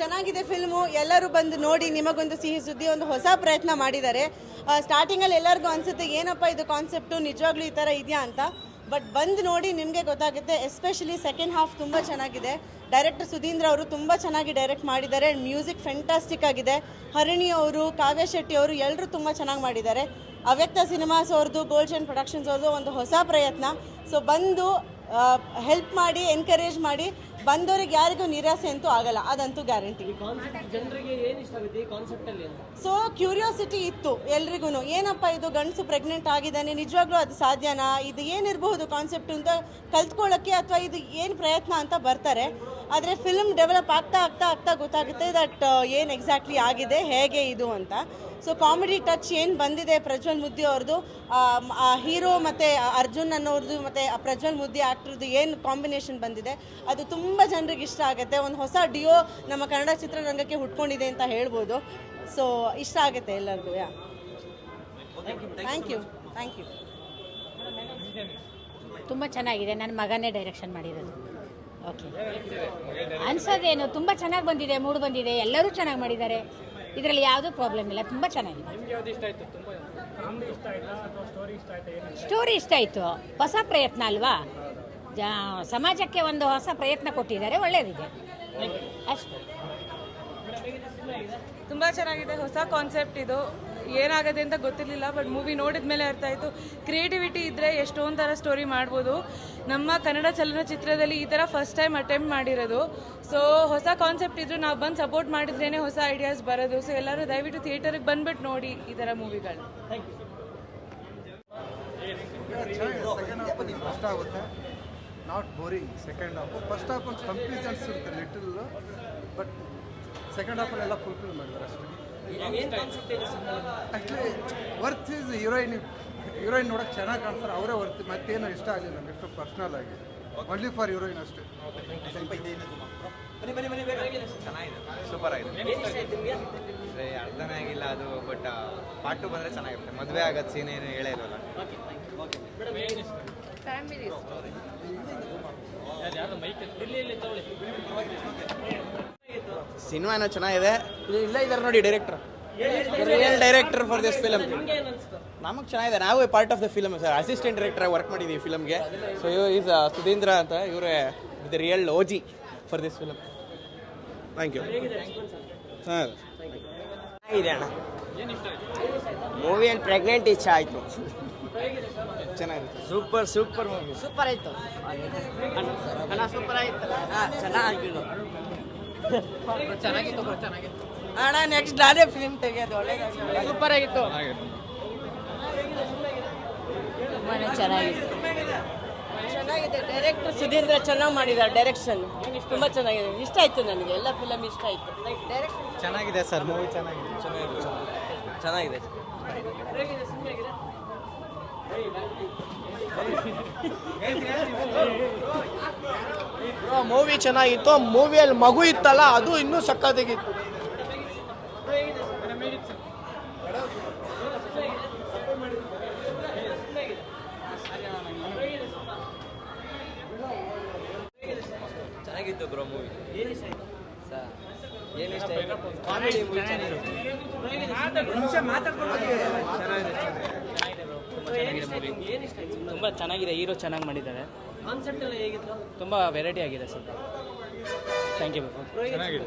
ಚೆನ್ನಾಗಿದೆ ಫಿಲ್ಮು, ಎಲ್ಲರೂ ಬಂದು ನೋಡಿ ನಿಮಗೊಂದು ಸಿಹಿ ಸುದ್ದಿ, ಒಂದು ಹೊಸ ಪ್ರಯತ್ನ ಮಾಡಿದ್ದಾರೆ. ಸ್ಟಾರ್ಟಿಂಗಲ್ಲಿ ಎಲ್ಲರಿಗೂ ಅನಿಸುತ್ತೆ, ಏನಪ್ಪ ಇದು ಕಾನ್ಸೆಪ್ಟು ನಿಜವಾಗ್ಲೂ ಈ ಥರ ಇದೆಯಾ? ಅಂತ. ಬಟ್ ಬಂದು ನೋಡಿ ನಿಮಗೆ ಗೊತ್ತಾಗುತ್ತೆ ಎಸ್ಪೆಷಲಿ ಸೆಕೆಂಡ್ ಹಾಫ್ ತುಂಬ ಚೆನ್ನಾಗಿದೆ. ಡೈರೆಕ್ಟರ್ ಸುಧೀಂದ್ರ ಅವರು ತುಂಬ ಚೆನ್ನಾಗಿ ಡೈರೆಕ್ಟ್ ಮಾಡಿದ್ದಾರೆ. ಮ್ಯೂಸಿಕ್ ಫ್ಯಾಂಟಾಸ್ಟಿಕ್ ಆಗಿದೆ. ಹರಿಣಿ ಅವರು, ಕಾವ್ಯ ಶೆಟ್ಟಿ ಅವರು ಎಲ್ಲರೂ ತುಂಬ ಚೆನ್ನಾಗಿ ಮಾಡಿದ್ದಾರೆ. ಅವ್ಯಕ್ತ ಸಿನಿಮಾಸ್ ಅವ್ರದ್ದು ಗೋಲ್ಡ್ ಪ್ರೊಡಕ್ಷನ್ಸ್ ಅವ್ರದ್ದು ಒಂದು ಹೊಸ ಪ್ರಯತ್ನ. ಸೊ ಬಂದು ಹೆಲ್ಪ್ ಮಾಡಿ ಎನ್ಕರೇಜ್ ಮಾಡಿ ಬಂದವರಿಗೆ ಯಾರಿಗೂ ನಿರಾಸೆ ಅಂತೂ ಆಗಲ್ಲ ಅದಂತೂ ಗ್ಯಾರಂಟಿ ಜನರಿಗೆ ಏನು ಇಷ್ಟ ಆಗುತ್ತೆ ಈ ಕಾನ್ಸೆಪ್ಟ್ ಅಲ್ಲಿ ಅಂತ? ಸೊ ಕ್ಯೂರಿಯಾಸಿಟಿ ಇತ್ತು ಎಲ್ರಿಗೂ ಏನಪ್ಪ ಇದು ಗಂಡಸು ಪ್ರೆಗ್ನೆಂಟ್ ಆಗಿದ್ದಾನೆ ನಿಜವಾಗ್ಲೂ ಅದು ಸಾಧ್ಯನಾ? ಇದು ಏನಿರಬಹುದು ಕಾನ್ಸೆಪ್ಟ್ ಅಂತ ಕಲ್ತ್ಕೊಳ್ಳೋಕ್ಕೆ ಅಥವಾ ಇದು ಏನು ಪ್ರಯತ್ನ ಅಂತ ಬರ್ತಾರೆ. ಆದರೆ ಫಿಲ್ಮ್ ಡೆವಲಪ್ ಆಗ್ತಾ ಆಗ್ತಾ ಆಗ್ತಾ ಗೊತ್ತಾಗುತ್ತೆ ದಟ್ ಏನು ಎಕ್ಸಾಕ್ಟ್ಲಿ ಆಗಿದೆ ಹೇಗೆ ಇದು ಅಂತ. ಸೊ ಕಾಮಿಡಿ ಟಚ್ ಏನು ಬಂದಿದೆ ಪ್ರಜ್ವಲ್ ಮುದ್ದಿ ಅವ್ರದ್ದು ಹೀರೋ ಮತ್ತು ಅರ್ಜುನ್ ಅನ್ನೋರ್ದು ಮತ್ತು ಪ್ರಜ್ವಲ್ ಮುದ್ದಿ ಆ್ಯಕ್ಟ್ರದ್ದು ಏನು ಕಾಂಬಿನೇಷನ್ ಬಂದಿದೆ ಅದು ತುಂಬ ಜನರಿಗೆ ಇಷ್ಟ ಆಗುತ್ತೆ. ಒಂದು ಹೊಸ ಡಿಯೋ ನಮ್ಮ ಕನ್ನಡ ಚಿತ್ರರಂಗಕ್ಕೆ ಹುಟ್ಕೊಂಡಿದೆ ಅಂತ ಹೇಳ್ಬೋದು. ಸೊ ಇಷ್ಟ ಆಗುತ್ತೆ ಎಲ್ಲರಿಗೂ yeah. Thank you thank you ತುಂಬ ಚೆನ್ನಾಗಿದೆ. ನನ್ನ ಮಗನೇ ಡೈರೆಕ್ಷನ್ ಮಾಡಿರೋದು. ಅನ್ಸೋದೇನು ತುಂಬ ಚೆನ್ನಾಗಿ ಬಂದಿದೆ ಮೂಡ್ ಬಂದಿದೆ ಎಲ್ಲರೂ ಚೆನ್ನಾಗಿ ಮಾಡಿದ್ದಾರೆ. ಇದರಲ್ಲಿ ಯಾವುದೂ ಪ್ರಾಬ್ಲಮ್ ಇಲ್ಲ ತುಂಬ ಚೆನ್ನಾಗಿದೆ. ಸ್ಟೋರಿ ಇಷ್ಟ ಆಯಿತು? ಹೊಸ ಪ್ರಯತ್ನ ಅಲ್ವಾ? ಜಾ ಸಮಾಜಕ್ಕೆ ಒಂದು ಹೊಸ ಪ್ರಯತ್ನ ಕೊಟ್ಟಿದ್ದಾರೆ ಒಳ್ಳೆಯದಿದೆ ಅಷ್ಟೇ. ತುಂಬ ಚೆನ್ನಾಗಿದೆ ಹೊಸ ಕಾನ್ಸೆಪ್ಟ್ ಇದು. ಏನಾಗದೆ ಅಂತ ಗೊತ್ತಿರಲಿಲ್ಲ ಬಟ್ ಮೂವಿ ನೋಡಿದ ಮೇಲೆ ಅರ್ಥ ಆಯಿತು. ಕ್ರಿಯೇಟಿವಿಟಿ ಇದ್ದರೆ ಎಷ್ಟೊಂದು ಥರ ಸ್ಟೋರಿ ಮಾಡ್ಬೋದು. ನಮ್ಮ ಕನ್ನಡ ಚಲನಚಿತ್ರದಲ್ಲಿ ಈ ಥರ ಫಸ್ಟ್ ಟೈಮ್ ಅಟೆಂಪ್ಟ್ ಮಾಡಿರೋದು. ಸೊ ಹೊಸ ಕಾನ್ಸೆಪ್ಟ್ ಇದ್ರು ನಾವು ಬಂದು ಸಪೋರ್ಟ್ ಮಾಡಿದ್ರೇ ಹೊಸ ಐಡಿಯಾಸ್ ಬರೋದು. ಸೊ ಎಲ್ಲರೂ ದಯವಿಟ್ಟು ಥಿಯೇಟರ್ಗೆ ಬಂದ್ಬಿಟ್ಟು ನೋಡಿ ಈ ಥರ ಮೂವಿಗಳು ಸೆಕೆಂಡ್ ಹಾಫ್ ಫಸ್ಟ್ ಆಗುತ್ತೆ. Not boring second half first half ಒಂದು ಕನ್ಫ್ಯೂಷನ್ಸ್ ಇರುತ್ತೆ ಲಿಟಲ್ ಬಟ್ ಸೆಕೆಂಡ್ ಹಾಫಲ್ಲಿ ಎಲ್ಲ ಫುಲ್ಫಿಲ್ ಮಾಡಿದ್ದಾರೆ ಅಷ್ಟೇ. Actually worth is heroine heroine ನೋಡೋಕೆ ಚೆನ್ನಾಗಿ ಕಾಣಿಸ್ತಾರೆ ಅವರೇ ವರ್ತ್ ಮತ್ತೇನು ಇಷ್ಟ ಆಗಲಿಲ್ಲ ನನಗೆ ಎಷ್ಟು ಪರ್ಸ್ನಲ್ ಆಗಿ. ಓನ್ಲಿ ಫಾರ್ ಹೀರೋಯಿನ್ ಅಷ್ಟೇ. ಸೂಪರ್ ಆಗಿದೆ. ಅರ್ಧನೇ ಇಷ್ಟ ಅರ್ಥನೇ ಆಗಿಲ್ಲ ಅದು ಬಟ್ ಪಾರ್ಟ್ ಟು ಬಂದರೆ ಚೆನ್ನಾಗಿರುತ್ತೆ. ಮದುವೆ ಆಗೋದು ಸೀನ್ ಏನು ಹೇಳೇ ಇಲ್ವಲ್ಲ? ಓಕೆ ಸಿನಿಮಾ ಏನೋ ಚೆನ್ನಾಗಿದೆ. ಇಲ್ಲ ಇದಾರೆ ನೋಡಿ director real director for this film ನಿಮ್ಗೆ ಅನಿಸ್ತು ನಮಗೆ ಚೆನ್ನಾಗಿದೆ ನಾವು part of the film sir assistant director work ಮಾಡಿದ್ದೀವಿ ಫಿಲಮ್ಗೆ ಸೊ ಇವ್ ಈಸ್ ಸುಧೀಂದ್ರ ಅಂತ ಇವರೇ the real OG for this film thank you sir ಇದೆ ಅಣ್ಣ. ಮೂವಿಯಲ್ಲಿ ಪ್ರೆಗ್ನೆಂಟ್ ಇಚ್ಛೆ ಆಯಿತು. ಚೆನ್ನಾಗಿದೆ. ಸೂಪರ್ ಸೂಪರ್ ಮೂವಿ ಸೂಪರ್ ಆಯಿತು. ಸೂಪರ್ ಆಯಿತು ಚೆನ್ನಾಗಿತ್ತು ಚೆನ್ನಾಗಿತ್ತು ಚೆನ್ನಾಗಿತ್ತು ಅಣ್ಣ ನೆಕ್ಸ್ಟ್ ನಾನೇ ಫಿಲ್ಮ್ ತೆಗೆಯೋದು ಒಳ್ಳೇದಾಗಿ ಸೂಪರ್ ಆಗಿತ್ತು ಚೆನ್ನಾಗಿದೆ. ಚೆನ್ನಾಗಿದೆ. ಡೈರೆಕ್ಟರ್ ಸುಧೀಂದ್ರ ಚೆನ್ನಾಗಿ ಮಾಡಿದ್ದಾರೆ ಡೈರೆಕ್ಷನ್ ತುಂಬ ಚೆನ್ನಾಗಿದೆ. ಇಷ್ಟ ಆಯಿತು ನನಗೆ. ಎಲ್ಲ ಫಿಲಮ್ ಇಷ್ಟ ಆಯಿತು. ಡೈರೆಕ್ಷನ್ ಚೆನ್ನಾಗಿದೆ ಸರ್ ಮೂವಿ ಚೆನ್ನಾಗಿದೆ. ಚೆನ್ನಾಗಿದೆ. ಮೂವಿ ಚೆನ್ನಾಗಿತ್ತು ಮೂವಿಯಲ್ಲಿ ಮಗು ಇತ್ತಲ್ಲ ಅದು ಇನ್ನೂ ಸಕ್ಕತ್ತಾಗಿತ್ತು. ಚೆನ್ನಾಗಿತ್ತು ಬ್ರೋ ಮೂವಿ. ಏನು ಇಷ್ಟ ಆಯ್ತು? ಏನು ಇಷ್ಟ ಕಾಮಿಡಿ ಮೂವಿ ಏನು ಇಷ್ಟ ಆಯ್ತು? ತುಂಬ ಚೆನ್ನಾಗಿದೆ ಹೀರೋ ಚೆನ್ನಾಗಿ ಮಾಡಿದ್ದಾರೆ. ಕಾನ್ಸೆಪ್ಟ್ ಎಲ್ಲ ಹೇಗಿತ್ತು? ತುಂಬ ವೆರೈಟಿ ಆಗಿದೆ ಸರ್. ಥ್ಯಾಂಕ್ ಯು ಚೆನ್ನಾಗಿದೆ.